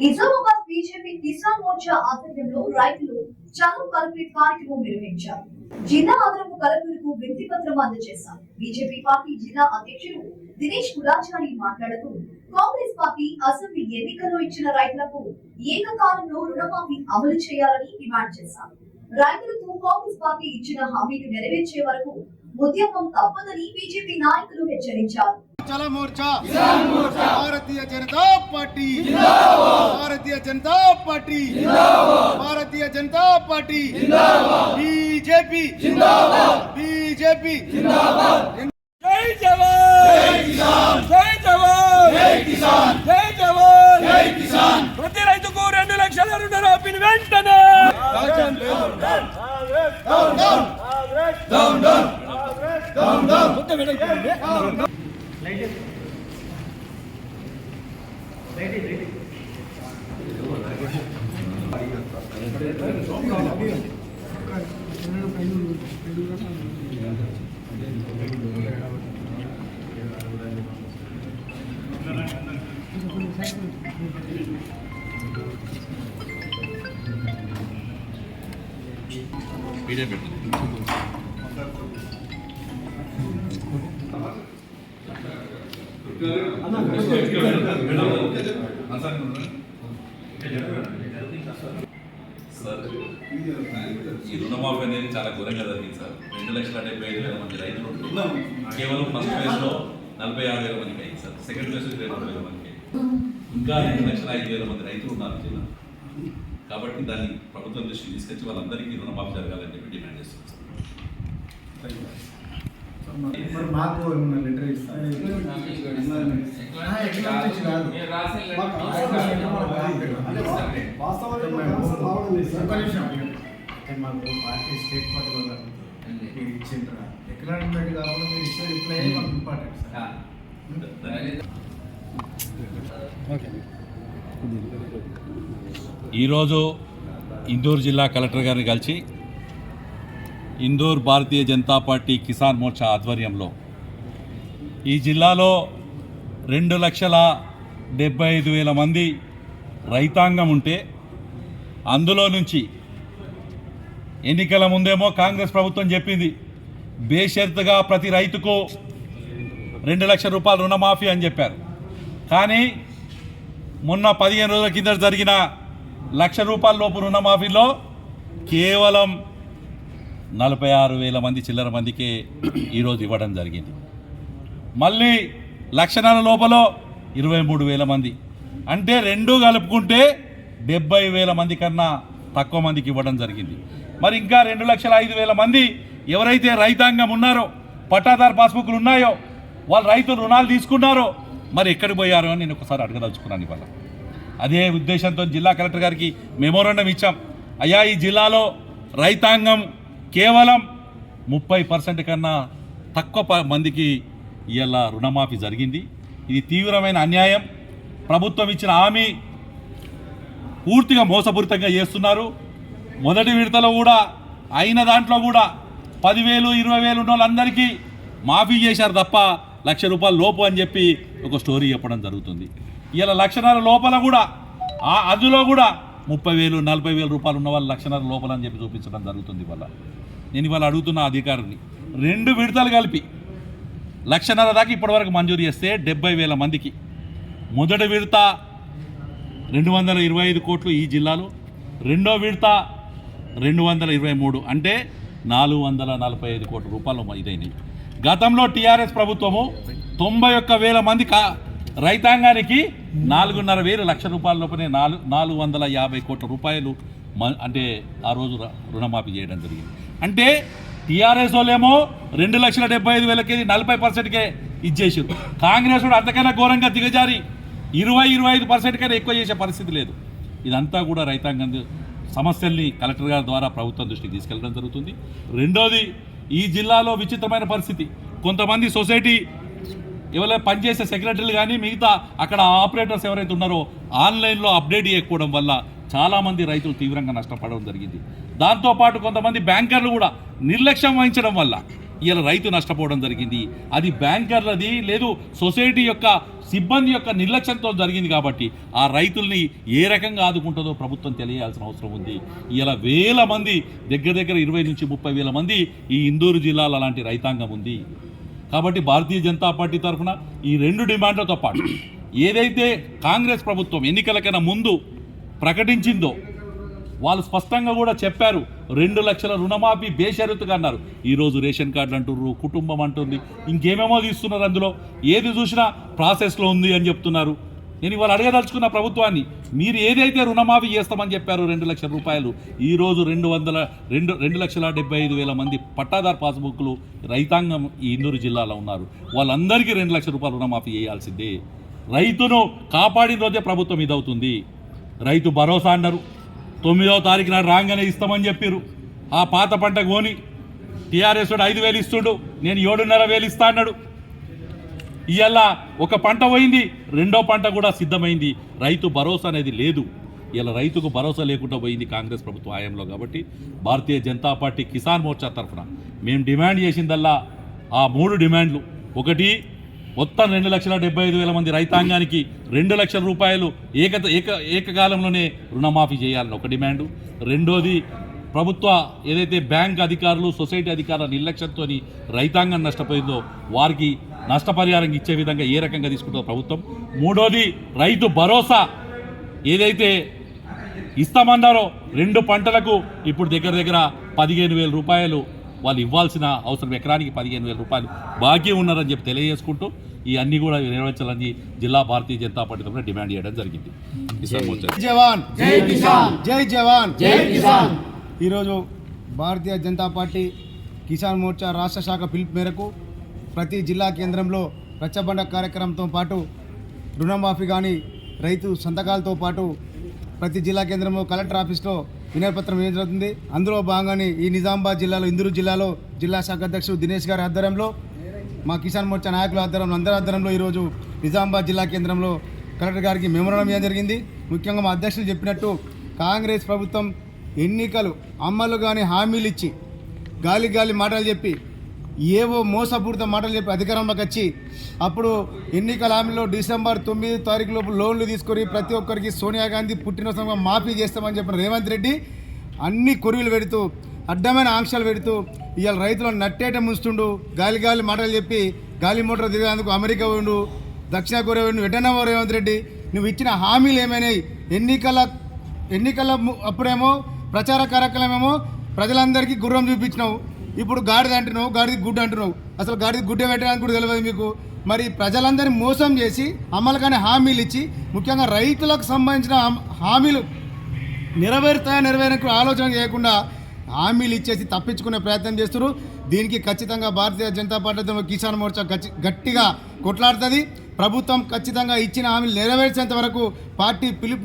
Nizamabad BJP Kisan Morcha ఆధ్వర్యంలో రైతులు చదువు కలెక్టరేట్ కార్యక్రమం నిర్వహించారు. జిల్లా అదనపు కలెక్టర్కు వినతి పత్రం అందజేశారు. బీజేపీ పార్టీ జిల్లా అధ్యక్షుడు దినేష్ కులాచారి మాట్లాడుతూ కాంగ్రెస్ పార్టీ అసెంబ్లీ ఎన్నికల్లో ఇచ్చిన రైతులకు ఏకకాలంలో రుణమాఫీ అమలు చేయాలని డిమాండ్ చేశారు. రైతులకు కాంగ్రెస్ పార్టీ ఇచ్చిన హామీలు నెరవేర్చే వరకు ఉద్యమం తప్పదని బీజేపీ నాయకులు హెచ్చరించారు. చల Morcha Bharatiya Janata party Bharatiya Janata party Bharatiya Janata party BJP BJP జై జవాన్ జై జవాన్ జై జవాన్ ప్రతి రైతుకు రెండు లక్షల రుణ రాపిని వెంటనే down down down down down down 미래 별로. Sir ఈ రుణమాఫీ అనేది చాలా ఘోరంగా జరిగింది సార్. రెండు లక్షల డెబ్బై ఐదు వేల మంది రైతులు ఉంటున్నారు. కేవలం ఫస్ట్ ఫేజ్లో నలభై ఆరు వేల మందికి అయింది సార్. సెకండ్ ఫేజ్ ఇరవై రెండు వేల మందికి ఇంకా రెండు లక్షల ఐదు వేల మంది రైతులు ఉన్నారు జిల్లా. కాబట్టి దాన్ని ప్రభుత్వం దృష్టికి తీసుకొచ్చి వాళ్ళందరికీ రుణమాఫీ జరగాలని చెప్పి డిమాండ్ చేస్తున్నాం సార్. మరి మాకు ఏమన్నా లెటర్ ఇస్తారు? మాకు పార్టీ స్టేట్ పార్టీ వాళ్ళు మీరు ఇచ్చింటారా ఎకనామిక్ కాకుండా మీరు ఇచ్చే రిప్లై మాకు ఇంపార్టెంట్ సార్. ఈరోజు ఇందూరు జిల్లా కలెక్టర్ గారిని కలిసి ఇందూర్ భారతీయ జనతా పార్టీ కిసాన్ మోర్చా ఆధ్వర్యంలో ఈ జిల్లాలో రెండు లక్షల డెబ్బై ఐదు వేల మంది రైతాంగం ఉంటే అందులో నుంచి ఎన్నికల ముందేమో కాంగ్రెస్ ప్రభుత్వం చెప్పింది బేషరతుగా ప్రతి రైతుకు రెండు లక్షల రూపాయలు రుణమాఫీ అని చెప్పారు. కానీ మొన్న పదిహేను రోజుల కింద జరిగిన లక్ష రూపాయల లోపు రుణమాఫీలో కేవలం నలభై ఆరు వేల మంది చిల్లర మందికే ఈరోజు ఇవ్వడం జరిగింది. మళ్ళీ లక్షణాల లోపల ఇరవై మూడు వేల మంది. అంటే రెండు కలుపుకుంటే డెబ్బై వేల మంది కన్నా తక్కువ మందికి ఇవ్వడం జరిగింది. మరి ఇంకా రెండు లక్షల ఐదు వేల మంది ఎవరైతే రైతాంగం ఉన్నారో పట్టాదారు పాస్బుక్లు ఉన్నాయో వాళ్ళు రైతులు రుణాలు తీసుకున్నారో మరి ఎక్కడికి పోయారో అని నేను ఒకసారి అడగదలుచుకున్నాను ఇవాళ. అదే ఉద్దేశంతో జిల్లా కలెక్టర్ గారికి మెమోరాండం ఇచ్చాం. అయ్యా ఈ జిల్లాలో రైతాంగం కేవలం ముప్పై పర్సెంట్ కన్నా తక్కువ మందికి ఇవాళ రుణమాఫీ జరిగింది. ఇది తీవ్రమైన అన్యాయం. ప్రభుత్వం ఇచ్చిన హామీ పూర్తిగా మోసపూరితంగా చేస్తున్నారు. మొదటి విడతలో కూడా అయిన దాంట్లో కూడా పదివేలు ఇరవై వేలు ఉన్న వాళ్ళందరికీ మాఫీ చేశారు తప్ప లక్ష రూపాయల లోపు అని చెప్పి ఒక స్టోరీ చెప్పడం జరుగుతుంది. ఇలా లక్షణాల లోపల కూడా ఆ అందులో కూడా ముప్పై వేలు నలభై వేల రూపాయలు ఉన్న వాళ్ళు లక్షన్నర లోపల అని చెప్పి చూపించడం జరుగుతుంది ఇవాళ. నేను ఇవాళ అడుగుతున్న అధికారిని రెండు విడతలు కలిపి లక్షన్నర దాకా ఇప్పటివరకు మంజూరు చేస్తే డెబ్బై వేల మందికి. మొదటి విడత రెండు వందల ఇరవై ఐదు కోట్లు ఈ జిల్లాలో రెండో విడత రెండు వందల ఇరవై మూడు. అంటే నాలుగు వందల నలభై ఐదు కోట్ల రూపాయలు ఇదైనవి గతంలో టీఆర్ఎస్ ప్రభుత్వము తొంభై ఒక్క వేల మంది కా రైతాంగానికి నాలుగున్నర వేలు లక్ష రూపాయల లోపలే నాలుగు నాలుగు వందల యాభై కోట్ల రూపాయలు మ- అంటే ఆ రోజు రుణమాఫీ చేయడం జరిగింది. అంటే టీఆర్ఎస్ వాళ్ళేమో రెండు లక్షల డెబ్బై ఐదు వేలకి నలభై పర్సెంట్కే ఇచ్చేసారు కాంగ్రెస్ కూడా అంతకైనా ఘోరంగా దిగజారి ఇరవై ఇరవై ఐదు పర్సెంట్ కన్నా ఎక్కువ చేసే పరిస్థితి లేదు. ఇదంతా కూడా రైతాంగం సమస్యల్ని కలెక్టర్ గారి ద్వారా ప్రభుత్వం దృష్టికి తీసుకెళ్ళడం జరుగుతుంది. రెండోది ఈ జిల్లాలో విచిత్రమైన పరిస్థితి. కొంతమంది సొసైటీ ఇవాళ పనిచేసే సెక్రటరీలు కానీ మిగతా అక్కడ ఆపరేటర్స్ ఎవరైతే ఉన్నారో ఆన్లైన్లో అప్డేట్ చేయకపోవడం వల్ల చాలామంది రైతులు తీవ్రంగా నష్టపడడం జరిగింది. దాంతోపాటు కొంతమంది బ్యాంకర్లు కూడా నిర్లక్ష్యం వహించడం వల్ల ఇలా రైతు నష్టపోవడం జరిగింది. అది బ్యాంకర్లది లేదు సొసైటీ యొక్క సిబ్బంది యొక్క నిర్లక్ష్యంతో జరిగింది కాబట్టి ఆ రైతుల్ని ఏ రకంగా ఆదుకుంటుందో ప్రభుత్వం తెలియాల్సిన అవసరం ఉంది. ఇలా వేల మంది దగ్గర దగ్గర ఇరవై నుంచి ముప్పై వేల మంది ఈ ఇందూరు జిల్లాలో అలాంటి రైతాంగం ఉంది. కాబట్టి భారతీయ జనతా పార్టీ తరఫున ఈ రెండు డిమాండ్లతో పాటు ఏదైతే కాంగ్రెస్ ప్రభుత్వం ఎన్నికలకన్నా ముందు ప్రకటించిందో వాళ్ళు స్పష్టంగా కూడా చెప్పారు రెండు లక్షల రుణమాఫీ బేషరతుగా అన్నారు. ఈరోజు రేషన్ కార్డులు అంటున్నారు కుటుంబం అంటుంది ఇంకేమేమో తీస్తున్నారు అందులో ఏది చూసినా ప్రాసెస్లో ఉంది అని చెప్తున్నారు. నేను ఇవాళ అడగదలుచుకున్న ప్రభుత్వాన్ని మీరు ఏదైతే రుణమాఫీ చేస్తామని చెప్పారు రెండు లక్షల రూపాయలు ఈరోజు రెండు వందల రెండు రెండు లక్షల డెబ్బై ఐదు వేల మంది పట్టాదారు పాస్బుక్లు రైతాంగం ఈ ఇందూరు జిల్లాలో ఉన్నారు. వాళ్ళందరికీ రెండు లక్షల రూపాయలు రుణమాఫీ చేయాల్సిందే. రైతును కాపాడిన రోజే ప్రభుత్వం ఇదవుతుంది. రైతు భరోసా అన్నారు. తొమ్మిదవ తారీఖు నాడు రాగానే ఇస్తామని చెప్పారు ఆ పాత పంట కొని టీఆర్ఎస్ ఐదు వేలు ఇస్తుడు నేను ఏడున్నర వేలు ఇస్తా అన్నాడు. ఇవాళ ఒక పంట పోయింది రెండో పంట కూడా సిద్ధమైంది. రైతు భరోసా అనేది లేదు. ఇలా రైతుకు భరోసా లేకుండా పోయింది కాంగ్రెస్ ప్రభుత్వ హయాంలో కాబట్టి భారతీయ జనతా పార్టీ కిసాన్ మోర్చా తరఫున. మేము డిమాండ్ చేసిందల్లా ఆ మూడు డిమాండ్లు. ఒకటి మొత్తం రెండు లక్షల డెబ్బై ఐదు వేల మంది రైతాంగానికి రెండు లక్షల రూపాయలు ఏక ఏక ఏకకాలంలోనే రుణమాఫీ చేయాలని ఒక డిమాండు. రెండోది ప్రభుత్వ ఏదైతే బ్యాంక్ అధికారులు సొసైటీ అధికారుల నిర్లక్ష్యంతో రైతాంగం నష్టపోయిందో వారికి నష్టపరిహారం ఇచ్చే విధంగా ఏ రకంగా తీసుకుంటుందో ప్రభుత్వం. మూడోది రైతు భరోసా ఏదైతే ఇస్తామన్నారో రెండు పంటలకు ఇప్పుడు దగ్గర దగ్గర పదిహేను వేల రూపాయలు వాళ్ళు ఇవ్వాల్సిన అవసరం ఎకరానికి పదిహేను వేల రూపాయలు బాకీ ఉన్నారని చెప్పి తెలియజేసుకుంటూ ఈ అన్ని కూడా నెరవేర్చాలని జిల్లా భారతీయ జనతా పార్టీ తరఫున డిమాండ్ చేయడం జరిగింది. జవాన్! జై కిసాన్! జై జవాన్! జై కిసాన్! ఈరోజు భారతీయ జనతా పార్టీ కిసాన్ మోర్చా రాష్ట్ర శాఖ పిలుపు మేరకు ప్రతి జిల్లా కేంద్రంలో రచ్చబండ కార్యక్రమంతో పాటు రుణమాఫీ కానీ రైతు సంతకాలతో పాటు ప్రతి జిల్లా కేంద్రంలో కలెక్టర్ ఆఫీస్లో వినయపత్రం ఏం జరుగుతుంది అందులో భాగంగానే ఈ నిజామాబాద్ జిల్లాలో ఇందూరు జిల్లాలో జిల్లా శాఖ అధ్యక్షుడు దినేష్ గారి ఆధ్వర్యంలో మా కిసాన్ మోర్చా నాయకుల ఆధ్వర్యంలో అందరి ఆధ్వర్యంలో ఈరోజు నిజామాబాద్ జిల్లా కేంద్రంలో కలెక్టర్ గారికి మెమోరం ఏం జరిగింది. ముఖ్యంగా మా అధ్యక్షులు చెప్పినట్టు కాంగ్రెస్ ప్రభుత్వం ఎన్నికలు అమ్మలు కానీ హామీలు ఇచ్చి గాలి గాలి మాటలు చెప్పి ఏవో మోసపూరిత మాటలు చెప్పి అధికారంలోకి వచ్చి అప్పుడు ఎన్నికల హామీలో డిసెంబర్ తొమ్మిది తారీఖు లోపు లోన్లు తీసుకొని ప్రతి ఒక్కరికి సోనియా గాంధీ పుట్టినరోజు మాఫీ చేస్తామని చెప్పిన రేవంత్ రెడ్డి అన్ని కొరువులు పెడుతూ అడ్డమైన ఆంక్షలు పెడుతూ ఇవాళ రైతులను నట్టేట ముంచుతుండు. గాలి గాలి మాటలు చెప్పి గాలి మోటార్ తిరిగేందుకు అమెరికా ఉండు దక్షిణ కొరియా ఉండు వెటనవో రేవంత్ రెడ్డి. నువ్వు ఇచ్చిన హామీలు ఏమైనాయి? ఎన్నికల ఎన్నికల అప్పుడేమో ప్రచార కార్యక్రమేమో ప్రజలందరికీ గుర్రం చూపించినావు. ఇప్పుడు గాడిద అంటున్నావు గాడిద గుడ్డ అంటున్నావు. అసలు గాడిద గుడ్డ పెట్టడానికి కూడా తెలియదు మీకు. మరి ప్రజలందరినీ మోసం చేసి అమలు హామీలు ఇచ్చి ముఖ్యంగా రైతులకు సంబంధించిన హామీలు నెరవేరుతాయా నెరవేరకు ఆలోచన చేయకుండా హామీలు ఇచ్చేసి తప్పించుకునే ప్రయత్నం చేస్తున్నారు. దీనికి ఖచ్చితంగా భారతీయ జనతా పార్టీ కిసాన్ మోర్చా గట్టిగా కొట్లాడుతుంది. ప్రభుత్వం ఖచ్చితంగా ఇచ్చిన హామీలు నెరవేర్చేంత వరకు పార్టీ పిలుపు